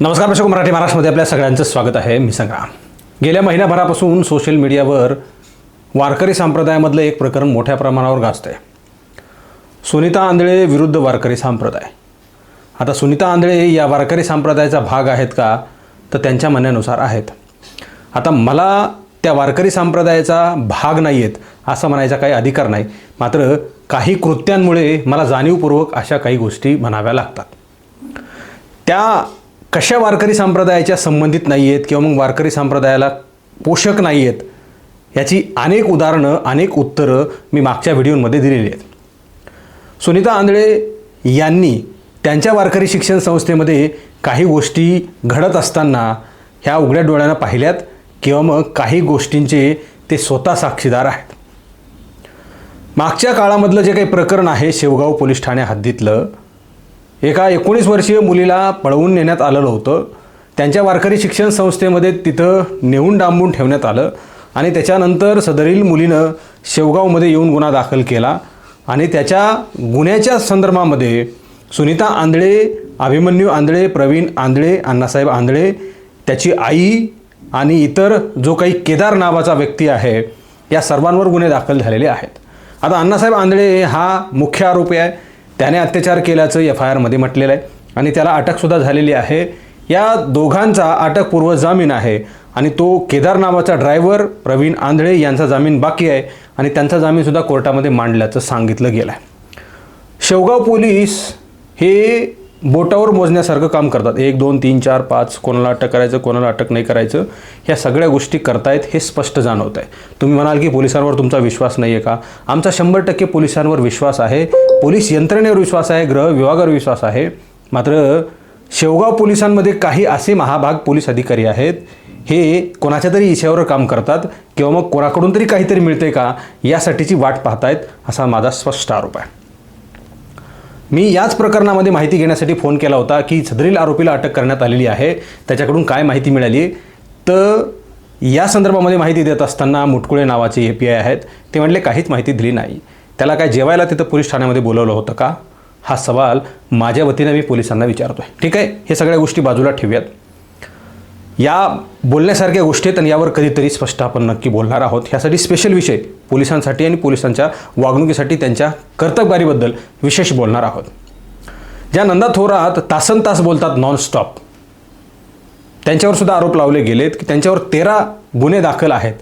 नमस्कार प्रेक्षक मराठी महाराष्ट्रामध्ये आपल्या सगळ्यांचं स्वागत आहे. मी संग्राम. गेल्या महिन्याभरापासून सोशल मीडियावर वारकरी संप्रदायामधलं एक प्रकरण मोठ्या प्रमाणावर गाजतंय. सुनीता आंधळे विरुद्ध वारकरी संप्रदाय. आता सुनीता आंधळे या वारकरी संप्रदायाचा भाग आहेत का? तर त्यांच्या म्हणण्यानुसार आहेत. आता मला त्या वारकरी संप्रदायाचा भाग नाही आहेत असं म्हणायचा काही अधिकार नाही. मात्र काही कृत्यांमुळे मला जाणीवपूर्वक अशा काही गोष्टी म्हणाव्या लागतात. त्या कशा वारकरी संप्रदायाच्या संबंधित नाही आहेत किंवा मग वारकरी संप्रदायाला पोषक नाही आहेत याची अनेक उदाहरणं अनेक उत्तरं मी मागच्या व्हिडिओमध्ये दिलेली आहेत. सुनीता आंधळे यांनी त्यांच्या वारकरी शिक्षण संस्थेमध्ये काही गोष्टी घडत असताना ह्या उघड्या डोळ्यानं पाहिल्यात किंवा मग काही गोष्टींचे ते स्वतः साक्षीदार आहेत. मागच्या काळामधलं जे काही प्रकरण आहे शेवगाव पोलीस ठाण्या हद्दीतलं एका एकोणीस वर्षीय मुलीला पळवून नेण्यात आलेलं होतं. त्यांच्या वारकरी शिक्षण संस्थेमध्ये तिथं नेऊन डांबून ठेवण्यात आलं आणि त्याच्यानंतर सदरील मुलीनं शेवगावमध्ये येऊन गुन्हा दाखल केला आणि त्याच्या गुन्ह्याच्या संदर्भामध्ये सुनीता आंधळे अभिमन्यू आंधळे प्रवीण आंधळे अण्णासाहेब आंधळे त्याची आई आणि इतर जो काही केदार नावाचा व्यक्ती आहे या सर्वांवर गुन्हे दाखल झालेले आहेत. आता अण्णासाहेब आंधळे हा मुख्य आरोपी आहे. त्याने अत्याचार केल्याचं एफ आय आरमध्ये म्हटलेलं आहे. आणि त्याला अटकसुद्धा झालेली आहे. या दोघांचा अटकपूर्व जामीन आहे. आणि तो केदार नावाचा ड्रायव्हर प्रवीण आंधळे यांचा जामीन बाकी आहे. आणि त्यांचा जामीनसुद्धा कोर्टामध्ये मांडल्याचं सांगितलं गेलं आहे शेवगाव पोलीस हे बोटावर मोजण्यासारखं काम करतात. एक दोन तीन चार पाच कोणाला अटक करायचं कोणाला अटक नाही करायचं ह्या सगळ्या गोष्टी करतायत हे स्पष्ट जाणवत आहे तुम्ही म्हणाल की पोलिसांवर तुमचा विश्वास नाही आहे का? आमचा शंभर टक्के पोलिसांवर विश्वास आहे. पोलीस यंत्रणेवर विश्वास आहे गृह विभागावर विश्वास आहे. मात्र शेवगाव पोलिसांमध्ये काही असे महाभाग पोलीस अधिकारी आहेत. हे कोणाच्या तरी इशावर काम करतात किंवा मग कोणाकडून तरी काहीतरी मिळते का? यासाठीची वाट पाहतायत असा माझा स्पष्ट आरोप आहे. मी याच प्रकरणामध्ये माहिती घेण्यासाठी फोन केला होता की सदरील आरोपीला अटक करण्यात आलेली आहे. त्याच्याकडून काय माहिती मिळाली? तर या संदर्भामध्ये माहिती देत असताना मुटकुळे नावाचे ए पी आय आहेत. ते म्हटले काहीच माहिती दिली नाही. त्याला काय जेवायला तिथं पोलीस ठाण्यामध्ये बोलवलं होतं का? हा सवाल माझ्या वतीनं मी पोलिसांना विचारतो आहे ठीक आहे? हे सगळ्या गोष्टी बाजूला ठेवूयात. या बोलण्यासारख्या गोष्टी आहेत आणि यावर कधीतरी स्पष्ट आपण नक्की बोलणार आहोत. ह्यासाठी स्पेशल विषय पोलिसांसाठी आणि पोलिसांच्या वागणुकीसाठी त्यांच्या कर्तबगारीबद्दल विशेष बोलणार आहोत. ज्या नंदा थोरात तासन तास बोलतात नॉनस्टॉप त्यांच्यावर सुद्धा आरोप लावले गेलेत की त्यांच्यावर तेरा गुन्हे दाखल आहेत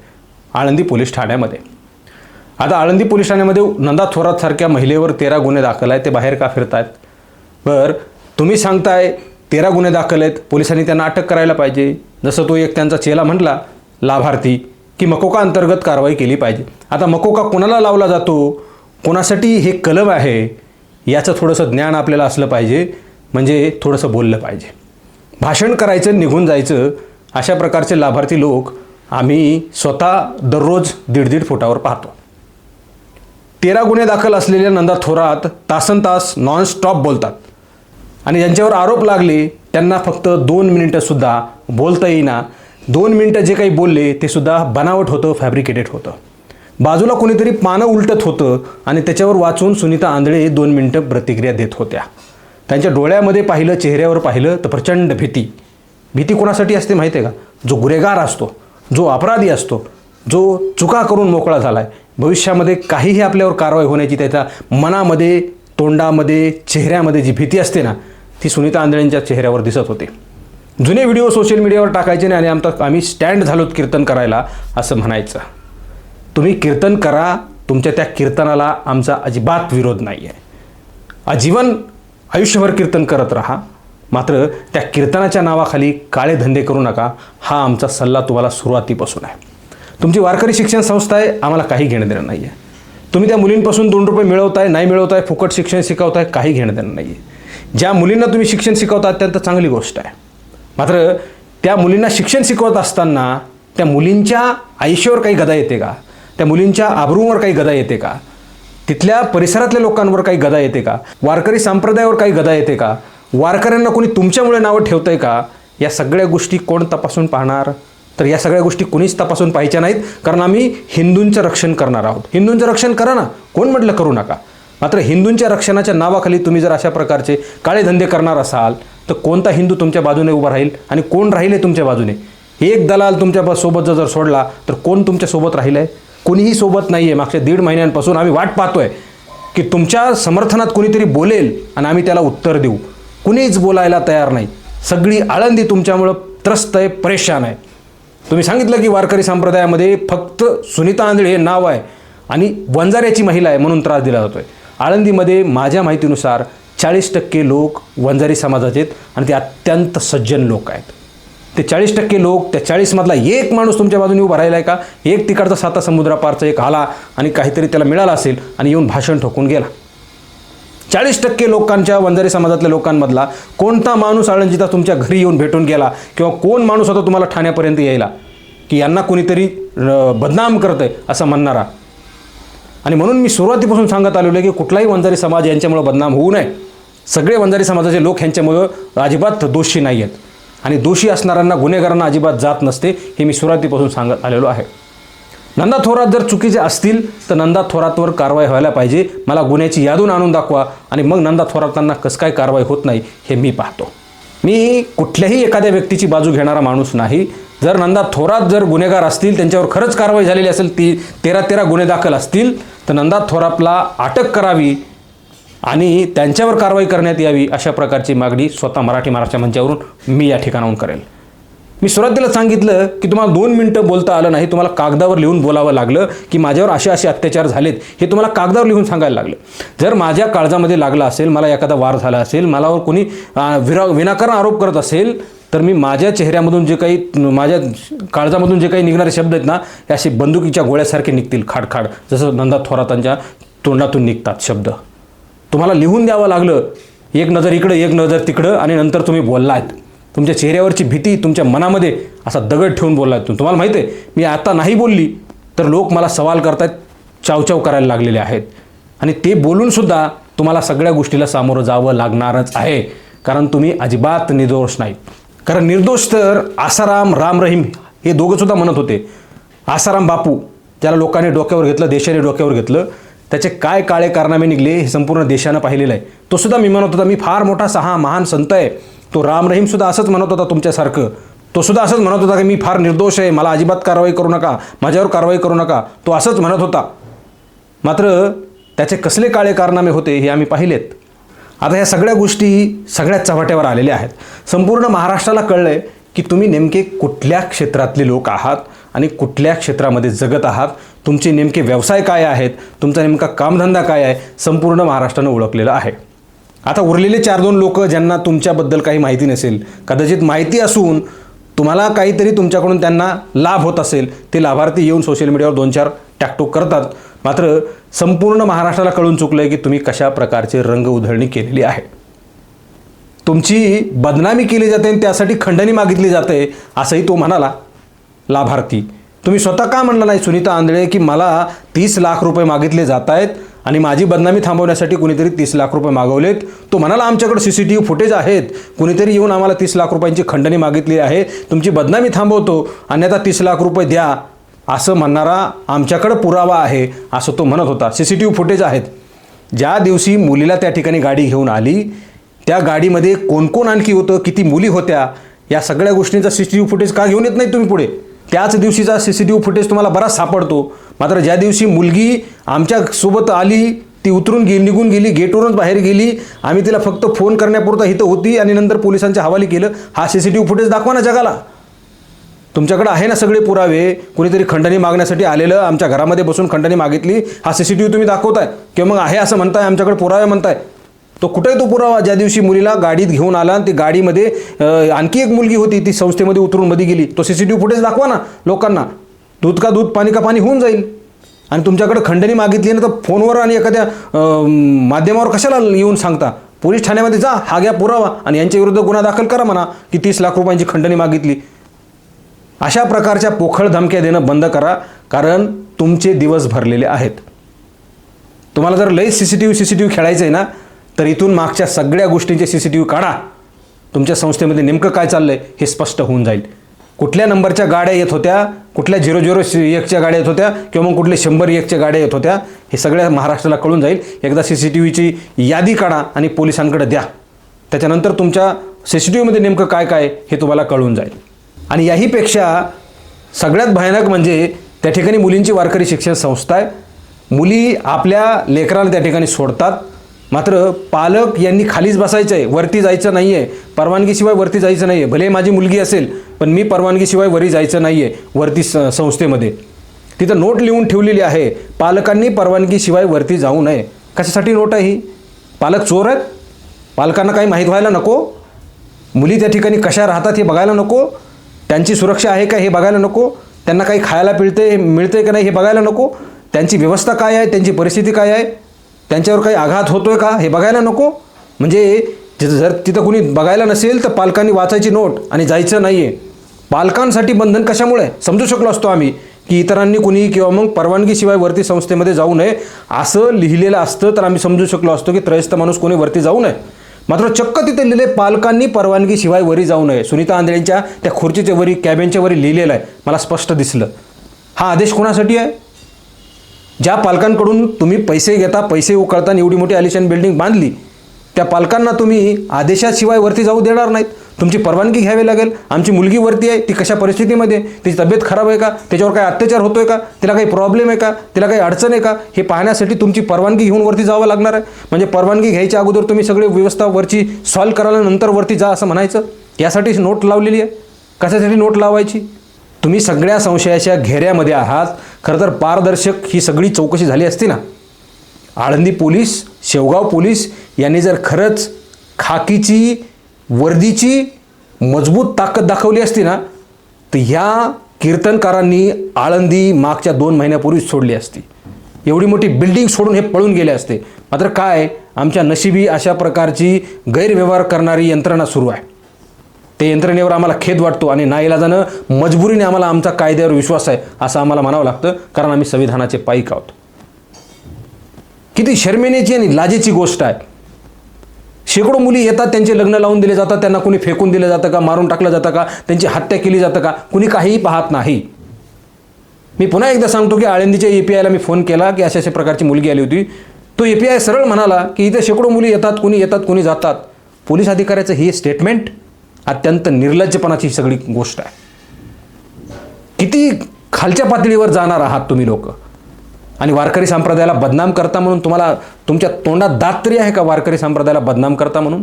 आळंदी पोलीस ठाण्यामध्ये. आता आळंदी पोलीस ठाण्यामध्ये नंदा थोरातसारख्या महिलेवर तेरा गुन्हे दाखल आहेत ते बाहेर का फिरत आहेत बर तुम्ही सांगताय तेरा गुन्हे दाखल आहेत. पोलिसांनी त्यांना अटक करायला पाहिजे. जसं तो एक त्यांचा चेला म्हटला लाभार्थी की मकोका अंतर्गत कारवाई केली पाहिजे. आता मकोका कोणाला लावला जातो? कोणासाठी हे कलम आहे? याचं थोडंसं ज्ञान आपल्याला असलं पाहिजे. म्हणजे थोडंसं बोललं पाहिजे. भाषण करायचं निघून जायचं अशा प्रकारचे लाभार्थी लोक आम्ही स्वतः दररोज दीड दीड फुटावर पाहतो. तेरा गुन्हे दाखल असलेल्या नंदा थोरात तासन तास नॉनस्टॉप बोलतात. आणि ज्यांच्यावर आरोप लागले त्यांना फक्त दोन मिनिटंसुद्धा बोलता येईना. दोन मिनटं जे काही बोलले ते सुद्धा बनावट होतं फॅब्रिकेटेड होतं. बाजूला कोणीतरी पानं उलटत होतं आणि त्याच्यावर वाचून सुनीता आंधळे दोन मिनटं प्रतिक्रिया देत होत्या. त्यांच्या डोळ्यामध्ये पाहिलं चेहऱ्यावर पाहिलं तर प्रचंड भीती. भीती कोणासाठी असते माहिती आहे का? जो गुन्हेगार असतो जो अपराधी असतो जो चुका करून मोकळा झाला आहे भविष्यामध्ये काहीही आपल्यावर कारवाई होण्याची त्याच्या मनामध्ये तोंडामध्ये चेहऱ्यामध्ये जी भीती असते ना ती सुनीता आंधळेंच्या चेहऱ्यावर दिसत होते. जुने व्हिडिओ सोशल मीडियावर टाकायचे नाही आणि आमचा आम्ही स्टँड झालोत कीर्तन करायला असं म्हणायचं. तुम्ही कीर्तन करा तुमच्या त्या कीर्तनाला आमचा अजिबात विरोध नाही आहे आजीवन आयुष्यभर कीर्तन करत राहा. मात्र त्या कीर्तनाच्या नावाखाली काळे धंदे करू नका हा आमचा सल्ला तुम्हाला सुरुवातीपासून आहे. तुमची वारकरी शिक्षण संस्था आहे आम्हाला काही घेणं देणं नाही आहे तुम्ही त्या मुलींपासून दोन रुपये मिळवताय नाही मिळवताय फुकट शिक्षण शिकवताय काही घेणं देणं नाही आहे ज्या मुलींना तुम्ही शिक्षण शिकवता अत्यंत चांगली गोष्ट आहे. मात्र त्या मुलींना शिक्षण शिकवत असताना त्या मुलींच्या आयुष्यावर काही गदा येते का? त्या मुलींच्या आबरूवर काही गदा येते का? तिथल्या परिसरातल्या लोकांवर काही गदा येते का? वारकरी संप्रदायावर काही गदा येते का? वारकऱ्यांना कोणी तुमच्यामुळे नावं ठेवतंय का? या सगळ्या गोष्टी कोण तपासून पाहणार? तर या सगळ्या गोष्टी कुणीच तपासून पाहायच्या नाहीत कारण आम्ही हिंदूंचं रक्षण करणार आहोत. हिंदूंचं रक्षण करा ना. कोण म्हटलं करू नका? मात्र हिंदूंच्या रक्षणाच्या नावाखाली तुम्ही जर अशा प्रकारचे काळे धंदे करणार असाल तर कोणता हिंदू तुमच्या बाजूने उभा राहील आणि कोण राहील आहे तुमच्या बाजूने? एक दलाल तुमच्या ब- सोबत जर सोडला तर कोण तुमच्यासोबत राहिलं आहे कोणीही सोबत नाही आहे मागच्या दीड महिन्यांपासून आम्ही वाट पाहतोय की तुमच्या समर्थनात कोणीतरी बोलेल आणि आम्ही त्याला उत्तर देऊ. कुणीच बोलायला तयार नाही. सगळी आळंदी तुमच्यामुळं त्रस्त आहे परेशान आहे. तुम्ही सांगितलं की वारकरी संप्रदायामध्ये फक्त सुनीता आंधळे हे नाव आहे आणि वंजाऱ्याची महिला आहे म्हणून त्रास दिला जातोय. आळंदीमध्ये माझ्या माहितीनुसार चाळीस टक्के लोक वंजारी समाजाचे आहेत आणि ते अत्यंत सज्जन लोक आहेत. ते चाळीस टक्के लोक त्या चाळीसमधला एक माणूस तुमच्या बाजूने उभा राहिला आहे का? एक तिकडचा साता समुद्रापारचा एक आला आणि काहीतरी त्याला मिळाला असेल आणि येऊन भाषण ठोकून गेला. चाळीस टक्के लोकांच्या वंजारी समाजातल्या लोकांमधला कोणता माणूस आळंदीचा तुमच्या घरी येऊन भेटून गेला किंवा कोण माणूस होता तुम्हाला ठाण्यापर्यंत यायला? की यांना कोणीतरी बदनाम करत आहे असं म्हणणारा आणि म्हणून मी सुरुवातीपासून सांगत आलेलो आहे की कुठलाही वंजारी समाज यांच्यामुळं बदनाम होऊ नये. सगळे वंजारी समाजाचे लोक ह्यांच्यामुळं अजिबात दोषी नाही आहेत. आणि दोषी असणाऱ्यांना गुन्हेगारांना अजिबात जात नसते हे मी सुरुवातीपासून सांगत आलेलो आहे. नंदा थोरात जर चुकीचे असतील तर नंदा थोरातवर कारवाई व्हायला पाहिजे. मला गुन्ह्याची यादून आणून दाखवा आणि मग नंदा थोरातांना कसं काय कारवाई होत नाही हे मी पाहतो. मी कुठल्याही एखाद्या व्यक्तीची बाजू घेणारा माणूस नाही. जर नंदा थोरात जर गुन्हेगार असतील त्यांच्यावर खरंच कारवाई झालेली असेल ती तेरा तेरा गुन्हे दाखल असतील तर नंदा थोरातला अटक करावी आणि त्यांच्यावर कारवाई करण्यात यावी अशा प्रकारची मागणी स्वतः मराठी महाराष्ट्र मंचावरून मी या ठिकाणाहून करेल. मी सुरुवातीला सांगितलं की तुम्हाला दोन मिनटं बोलता आलं नाही तुम्हाला कागदावर लिहून बोलावं लागलं की माझ्यावर असे असे अत्याचार झालेत हे तुम्हाला कागदावर लिहून सांगायला लागलं. जर माझ्या काळजामध्ये लागला असेल मला एखादा वार झाला असेल मलावर कोणी विरा विनाकारण आरोप करत असेल तर मी माझ्या चेहऱ्यामधून जे काही माझ्या काळजामधून जे काही निघणारे शब्द आहेत ना हे असे बंदुकीच्या गोळ्यासारखे निघतील खाडखाड जसं नंदा थोरातांच्या तोंडातून निघतात शब्द. तुम्हाला लिहून द्यावं लागलं एक नजर इकडं एक नजर तिकडं आणि नंतर तुम्ही बोललात. तुमच्या चेहऱ्यावरची भीती तुमच्या मनामध्ये असा दगड ठेवून बोललात तुम्ही. तुम्हाला माहिती आहे मी आता नाही बोलली तर लोक मला सवाल करतायत चावचाव करायला लागलेले आहेत. आणि ते बोलूनसुद्धा तुम्हाला सगळ्या गोष्टीला सामोरं जावं लागणारच आहे. कारण तुम्ही अजिबात निर्दोष नाही. कारण निर्दोष तर आसाराम राम रहीम हे दोघंसुद्धा म्हणत होते. आसाराम बापू ज्याला लोकांनी डोक्यावर घेतलं देशाने डोक्यावर घेतलं त्याचे काय काळे कारनामे निघले हे संपूर्ण देशानं पाहिलेलं आहे. तो सुद्धा मी म्हणत होता मी फार मोठा सहा महान संत आहे. तो राम रहीम सुद्धा असंच म्हणत होता तुमच्यासारखं. तो सुद्धा असंच म्हणत होता की मी फार निर्दोष आहे मला अजिबात कारवाई करू नका माझ्यावर कारवाई करू नका. तो असंच म्हणत होता. मात्र त्याचे कसले काळे कारनामे होते हे आम्ही पाहिलेत. आता ह्या सगळ्या गोष्टी सगळ्याच चव्हाट्यावर आलेल्या आहेत. संपूर्ण महाराष्ट्राला कळलं आहे की तुम्ही नेमके कुठल्या क्षेत्रातले लोक आहात आणि कुठल्या क्षेत्रामध्ये जगत आहात? तुमचे नेमके व्यवसाय काय आहेत? तुमचा नेमका कामधंदा काय आहे? संपूर्ण महाराष्ट्रानं ओळखलेलं आहे. आता उरलेले चार दोन लोक ज्यांना तुमच्याबद्दल काही माहिती नसेल कदाचित माहिती असून तुम्हाला काहीतरी तुमच्याकडून त्यांना लाभ होत असेल ते लाभार्थी येऊन सोशल मीडियावर दोन चार टॅकटोक करतात. मात्र संपूर्ण महाराष्ट्राला कळून चुकलं आहे की तुम्ही कशा प्रकारचे रंग उधळणी केलेली आहे. तुमची बदनामी केली जाते आणि त्यासाठी खंडणी मागितली जाते असंही तो म्हणाला. लाभार्थी तुम्ही स्वतः का म्हणलं नाही सुनीता आंधळे की मला तीस लाख रुपये मागितले जात आहेत? आणि माझी बदनामी थांबवण्यासाठी कुणीतरी तीस लाख रुपये मागवलेत. तो म्हणाला आमच्याकडे C C T V footage आहेत. कुणीतरी येऊन आम्हाला तीस लाख रुपयांची खंडणी मागितली आहे. तुमची बदनामी थांबवतो. अन्यथा तीस लाख रुपये द्या. असं म्हणणारा आमच्याकडं पुरावा आहे असं तो म्हणत होता. C C T V footage आहेत. ज्या दिवशी मुलीला त्या ठिकाणी गाडी घेऊन आली त्या गाडीमध्ये कोण कोण आणखी होतं किती मुली होत्या या सगळ्या गोष्टींचा C C T V footage का घेऊन येत नाही तुम्ही पुढे? त्याच दिवशीचा C C T V footage तुम्हाला बराच सापडतो. मात्र ज्या दिवशी मुलगी आमच्यासोबत आली ती उतरून गेली निघून गेली गेटवरूनच बाहेर गेली आम्ही तिला फक्त फोन करण्यापुरता इथं होती आणि नंतर पोलिसांच्या हवाली केलं हा C C T V footage दाखवा ना जगाला. तुमच्याकडे आहे ना सगळे पुरावे? कुणीतरी खंडणी मागण्यासाठी आलेलं आमच्या घरामध्ये बसून खंडणी मागितली हा सी सी टी व्ही तुम्ही दाखवताय. किंवा मग आहे असं म्हणताय आमच्याकडे पुरावे म्हणताय. तो कुठे तो पुरावा? ज्या दिवशी मुलीला गाडीत घेऊन आला आणि ती गाडीमध्ये आणखी एक मुलगी होती ती संस्थेमध्ये उतरून मध्ये गेली. तो C C T V footage दाखवा ना लोकांना. दूध का दूध पाणी का पाणी होऊन जाईल. आणि तुमच्याकडे खंडणी मागितली ना तर फोनवर आणि एखाद्या माध्यमावर कशाला येऊन सांगता? पोलीस ठाण्यामध्ये जा हा घ्या पुरावा आणि यांच्या विरुद्ध गुन्हा दाखल करा म्हणा की तीस लाख रुपयांची खंडणी मागितली. अशा प्रकारच्या पोखळ धमक्या देणं बंद करा कारण तुमचे दिवस भरलेले आहेत. तुम्हाला जर लई C C T V C C T V खेळायचं आहे ना तर इथून मागच्या सगळ्या गोष्टींचे सी सी टी व्ही काढा. तुमच्या संस्थेमध्ये नेमकं काय चाललं आहे हे स्पष्ट होऊन जाईल. कुठल्या नंबरच्या गाड्या येत होत्या कुठल्या झिरो झिरो एकच्या गाड्या येत होत्या किंवा मग कुठल्या शंभर एकच्या गाड्या येत होत्या हे सगळ्या महाराष्ट्राला कळून जाईल. एकदा सी सी टी व्हीची यादी काढा आणि पोलिसांकडे द्या. त्याच्यानंतर तुमच्या सी सी टी व्हीमध्ये नेमकं काय काय हे तुम्हाला कळून जाईल. आणि याहीपेक्षा सगळ्यात भयानक म्हणजे त्या ठिकाणी मुलींची वारकरी शिक्षण संस्था आहे. मुली आपल्या लेकराला त्या ठिकाणी सोडतात. मात्र पालक यांनी खालीच बसायचं आहे वरती जायचं नाही आहे परवानगीशिवाय वरती जायचं नाही आहे भले माझी मुलगी असेल पण मी परवानगीशिवाय वरी जायचं नाही आहे वरती स संस्थेमध्ये. तिथं नोट लिहून ठेवलेली आहे पालकांनी परवानगीशिवाय वरती जाऊ नये. कशासाठी नोट आहे ही? पालक चोर आहेत? पालकांना काही माहीत व्हायला नको? मुली त्या ठिकाणी कशा राहतात हे बघायला नको? त्यांची सुरक्षा आहे का हे बघायला नको? त्यांना काही खायला पिळते मिळते का नाही हे बघायला नको? त्यांची व्यवस्था काय आहे? त्यांची परिस्थिती काय आहे? त्यांच्यावर काही आघात होतोय का? हे बघायला नको. म्हणजे तिथं जर तिथं कुणी बघायला नसेल तर पालकांनी वाचायची नोट आणि जायचं नाही आहे पालकांसाठी बंधन कशामुळे? समजू शकलो असतो आम्ही की इतरांनी कुणी किंवा मग परवानगीशिवाय वरती संस्थेमध्ये जाऊ नये. असं लिहिलेलं असतं तर आम्ही समजू शकलो असतो की त्रयस्थ माणूस कोणी वरती जाऊ नये. मात्र चक्क तिथे लिहिले पालकांनी परवानगीशिवाय वरी जाऊ नये. सुनीता आंधळेंच्या त्या खुर्चीच्या वरी कॅबिनच्या वरी लिहिलेलं आहे. मला स्पष्ट दिसलं. हा आदेश कोणासाठी आहे? ज्या पालकांकडून तुम्ही पैसे घेता पैसे उकळताना एवढी मोठी आलिशान बिल्डिंग बांधली त्या पालकांना तुम्ही आदेशाशिवाय वरती जाऊ देणार नाहीत. तुमची परवानगी घ्यावी लागेल. आमची मुलगी वरती आहे ती कशा परिस्थितीमध्ये तिची तब्येत खराब आहे का? त्याच्यावर काही अत्याचार होतो आहे का? तिला काही प्रॉब्लेम आहे का? तिला काही अडचण आहे का? हे पाहण्यासाठी तुमची परवानगी घेऊन वरती जावं लागणार आहे. म्हणजे परवानगी घ्यायच्या अगोदर तुम्ही सगळे व्यवस्था वरची सॉल्व करायला नंतर वरती जा असं म्हणायचं? यासाठी नोट लावलेली आहे. कशासाठी नोट लावायची? तुम्ही सगळ्या संशयाच्या घेऱ्यामध्ये आहात. खरं तर पारदर्शक ही सगळी चौकशी झाली असती ना? आळंदी पोलीस शेवगाव पोलीस यांनी जर खरंच खाकीची वर्दीची मजबूत ताकद दाखवली असती ना तर ह्या कीर्तनकारांनी आळंदी मागच्या दोन महिन्यापूर्वीच सोडली असती. एवढी मोठी बिल्डिंग सोडून हे पळून गेले असते. मात्र काय आमच्या नशिबी अशा प्रकारची गैरव्यवहार करणारी यंत्रणा सुरू आहे. ते यंत्रणेवर आम्हाला खेद वाटतो आणि नाईलाजानं मजबुरीने आम्हाला आमचा कायद्यावर विश्वास आहे असं आम्हाला म्हणावं लागतं कारण आम्ही संविधानाचे पाईक आहोत. किती शर्मेनेची आणि लाजेची गोष्ट आहे. शेकडो मुली येतात त्यांचे लग्न लावून दिले जातात त्यांना कुणी फेकून दिलं जातं का मारून टाकलं जातं का त्यांची हत्या केली जातं का कुणी काहीही पाहत नाही. मी पुन्हा एकदा सांगतो की आळंदीच्या ए पी आयला मी फोन केला की अशा अशा प्रकारची मुलगी आली होती. तो ए पी आय सरळ म्हणाला की इथे शेकडो मुली येतात कुणी येतात कुणी जातात. पोलीस अधिकाऱ्याचं ही स्टेटमेंट अत्यंत निर्लज्जपणाची सगळी गोष्ट आहे. किती खालच्या पातळीवर जाणार आहात तुम्ही लोक? आणि वारकरी संप्रदायाला बदनाम करता म्हणून तुम्हाला तुमच्या तोंडात दात तरी आहे का वारकरी संप्रदायाला बदनाम करता म्हणून?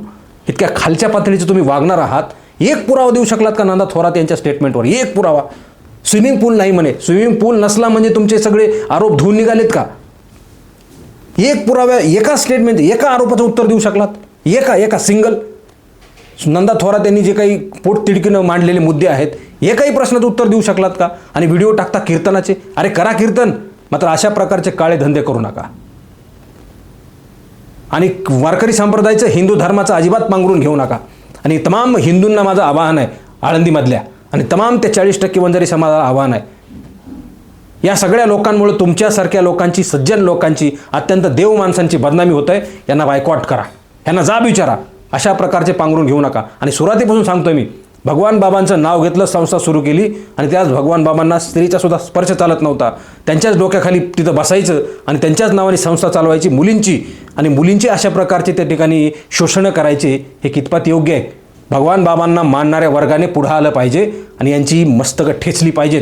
इतक्या खालच्या पातळीचं तुम्ही वागणार आहात. एक पुरावा देऊ शकलात का नंदा थोरात यांच्या स्टेटमेंटवर एक पुरावा. स्विमिंग पूल नाही म्हणे. स्विमिंग पूल नसला म्हणजे तुमचे सगळे आरोप धुवून निघालेत का? एक पुराव्या एका स्टेटमेंट एका आरोपाचं उत्तर देऊ शकलात? एका एका सिंगल नंदा थोरात यांनी जे काही पोटतिडकीनं मांडलेले मुद्दे आहेत एकाही प्रश्नाचं उत्तर देऊ शकलात का? आणि व्हिडिओ टाकता कीर्तनाचे? अरे करा कीर्तन! मात्र अशा प्रकारचे काळे धंदे करू नका. आणि वारकरी संप्रदायाचं हिंदू धर्माचं अजिबात पांघरून घेऊ नका. आणि तमाम हिंदूंना माझं आवाहन आहे आळंदीमधल्या आणि तमाम त्या चाळीस टक्के वंजारी समाजाला आव्हान आहे. या सगळ्या लोकांमुळे तुमच्यासारख्या लोकांची सज्जन लोकांची अत्यंत देव माणसांची बदनामी होत आहे यांना बायकॉट करा. यांना जाब विचारा. अशा प्रकारचे पांघरून घेऊ नका. आणि सुरुवातीपासून सांगतो मी भगवान बाबांचं नाव घेतलं संस्था सुरू केली आणि त्याच भगवान बाबांना स्त्रीचा सुद्धा स्पर्श चालत नव्हता. त्यांच्याच डोक्याखाली तिथं बसायचं आणि त्यांच्याच नावाने संस्था चालवायची मुलींची. आणि मुलींची अशा प्रकारचे त्या ठिकाणी शोषणं करायचे हे कितपत योग्य आहे? भगवान बाबांना मानणाऱ्या वर्गाने पुढं आलं पाहिजे आणि यांची मस्तकं ठेचली पाहिजेत.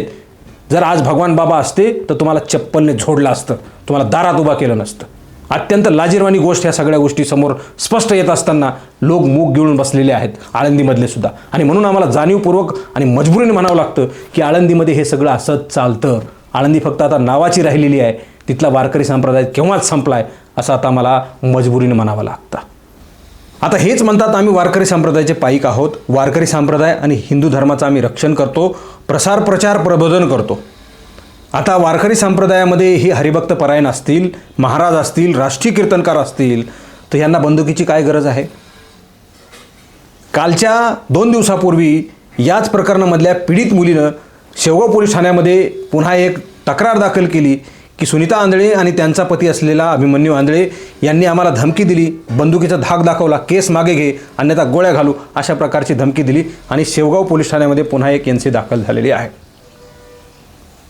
जर आज भगवान बाबा असते तर तुम्हाला चप्पलने झोडलं असतं. तुम्हाला दारात उभा केलं नसतं. अत्यंत लाजीरवाणी गोष्ट ह्या सगळ्या गोष्टी समोर स्पष्ट येत असताना लोक मूग गिळून बसलेले आहेत आळंदीमधले सुद्धा. आणि म्हणून आम्हाला जाणीवपूर्वक आणि मजबुरीने म्हणावं लागतं की आळंदीमध्ये हे सगळं असंच चालतं. आळंदी फक्त आता नावाची राहिलेली आहे तिथला वारकरी संप्रदाय केव्हाच संपलाय असं आता मला मजबुरीने म्हणावं लागतं. आता हेच म्हणतात आम्ही वारकरी संप्रदायाचे पाईक आहोत. वारकरी संप्रदाय आणि हिंदू धर्माचं आम्ही रक्षण करतो प्रसार प्रचार प्रबोधन करतो. आता वारकरी संप्रदायामध्ये ही हरिभक्त परायण असतील महाराज असतील राष्ट्रीय कीर्तनकार असतील तर यांना बंदुकीची काय गरज आहे? कालच्या दोन दिवसापूर्वी याच प्रकरणामधल्या पीडित मुलीनं शेवगाव पोलीस ठाण्यामध्ये पुन्हा एक तक्रार दाखल केली की सुनीता आंधळे आणि त्यांचा पती असलेला अभिमन्यू आंधळे यांनी आम्हाला धमकी दिली बंदुकीचा धाक दाखवला केस मागे घे अन्यथा गोळ्या घालू अशा प्रकारची धमकी दिली आणि शेवगाव पोलीस ठाण्यामध्ये पुन्हा एक एन सी दाखल झालेली आहे.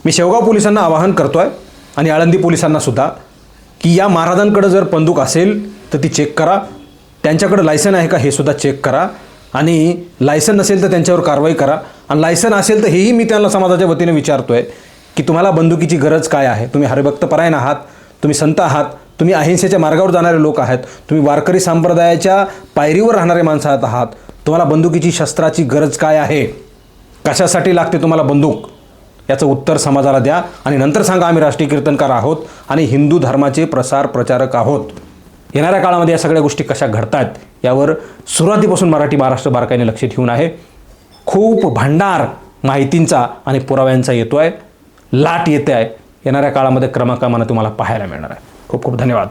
मी शेवगाव पोलिसांना आवाहन करतोय आणि आळंदी पोलिसांना सुद्धा की या महाराजांकडं जर बंदूक असेल तर ती चेक करा. त्यांच्याकडं लायसन आहे का हे सुद्धा चेक करा. आणि लायसन नसेल तर त्यांच्यावर कारवाई करा. आणि लायसन असेल तर हेही मी त्यांना समाजाच्या वतीने विचारतोय की तुम्हाला बंदुकीची गरज काय आहे? तुम्ही हरिभक्तपरायण आहात तुम्ही संत आहात तुम्ही अहिंसेच्या मार्गावर जाणारे लोक आहेत तुम्ही वारकरी संप्रदायाच्या पायरीवर राहणारे माणसं आहात. तुम्हाला बंदुकीची शस्त्राची गरज काय आहे? कशासाठी लागते तुम्हाला बंदूक? याचं उत्तर समाजाला द्या आणि नंतर सांगा आम्ही राष्ट्रीय कीर्तनकार आहोत आणि हिंदू धर्माचे प्रसार प्रचारक आहोत. येणाऱ्या काळामध्ये या सगळ्या गोष्टी कशा घडतात यावर सुरुवातीपासून मराठी महाराष्ट्र बारकाईने लक्ष ठेवून आहे. खूप भांडार माहितींचा आणि पुराव्यांचा येतो आहे लाट येते आहे. येणाऱ्या काळामध्ये क्रमाक्रमानं तुम्हाला पाहायला मिळणार आहे. खूप खूप धन्यवाद.